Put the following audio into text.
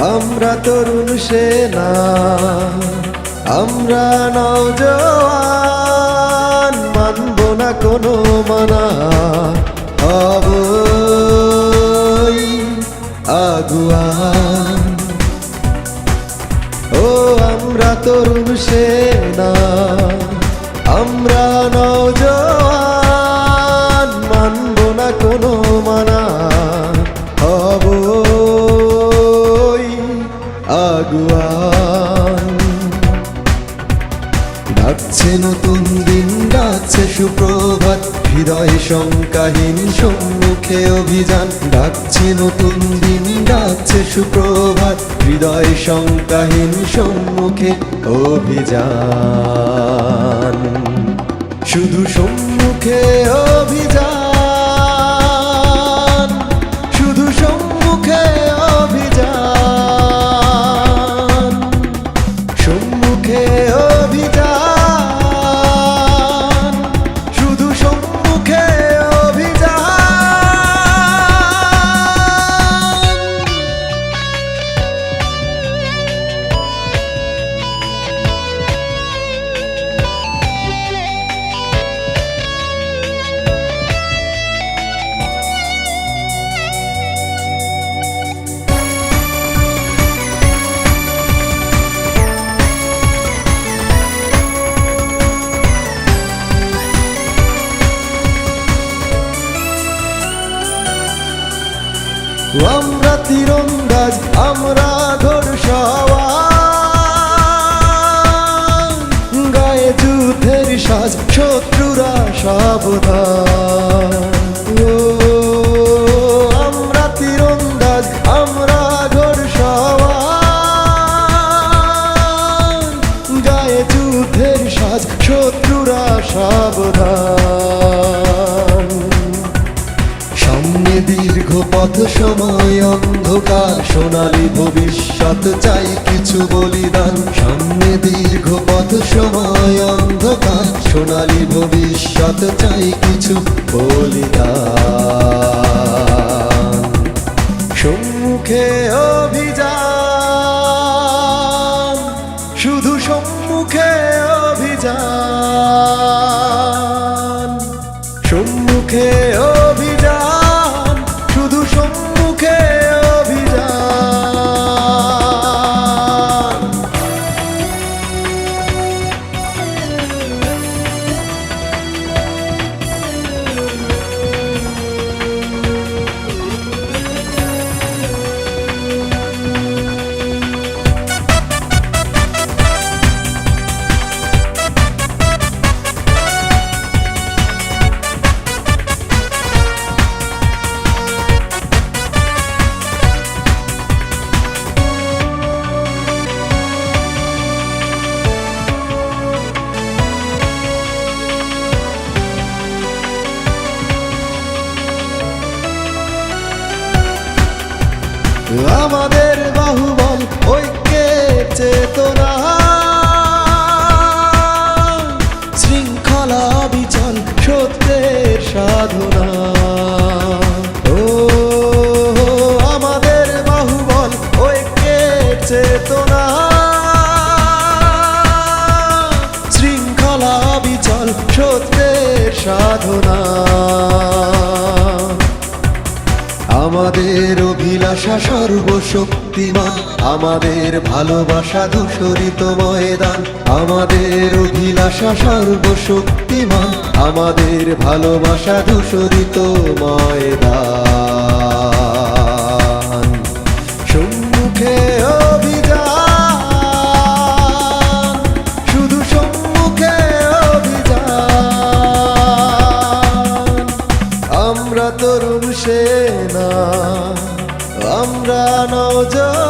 আমরা তরুণ সেনা, আমরা নওজোয়ান, মানব না কোনো মানা। হব আগুয়ান। ও আমরা তরুণ সেনা আগুয়ান। ডাকছে নতুন দিন, ডাকছে সুপ্রভাত, হৃদয় শঙ্কাহীন সম্মুখে অভিযান। ডাকছে নতুন দিন, ডাকছে সুপ্রভাত, হৃদয় শঙ্কাহীন সম্মুখে অভিযান। শুধু সম্মুখে অভিযান। আমরা তীরন্দাজ আমরা ঘোরসওয়ার গায়ে যুদ্ধের সাজ শত্রুরা সাবধান। আমরা তীরন্দাজ আমরা শত্রুরা সাবধান। পথ সময় অন্ধকার, সোনালী ভবিষ্যৎ চাই কিছু বলিদান। সামনে দীর্ঘ পথ সময় অন্ধকার, সোনালী ভবিষ্যৎ চাই কিছু বলিদান। সম্মুখে অভিযান, শুধু সম্মুখে অভিযান। সম্মুখে আমাদের বাহুবল ঐক্যের চেতনা। শৃঙ্খলা বিচল সত্যের সাধনা। আমাদের শৃঙ্খলা বিচল সত্যের সাধনা। আমাদের অভিলাষা সর্বশক্তিমান আমাদের ভালোবাসা দূষরিত ময়দান আমাদের অভিলাষা সর্বশক্তিমান আমাদের ভালোবাসা দূষরিত ময়দান। আমরা তরুণ সেনা আমরা নওজোয়ান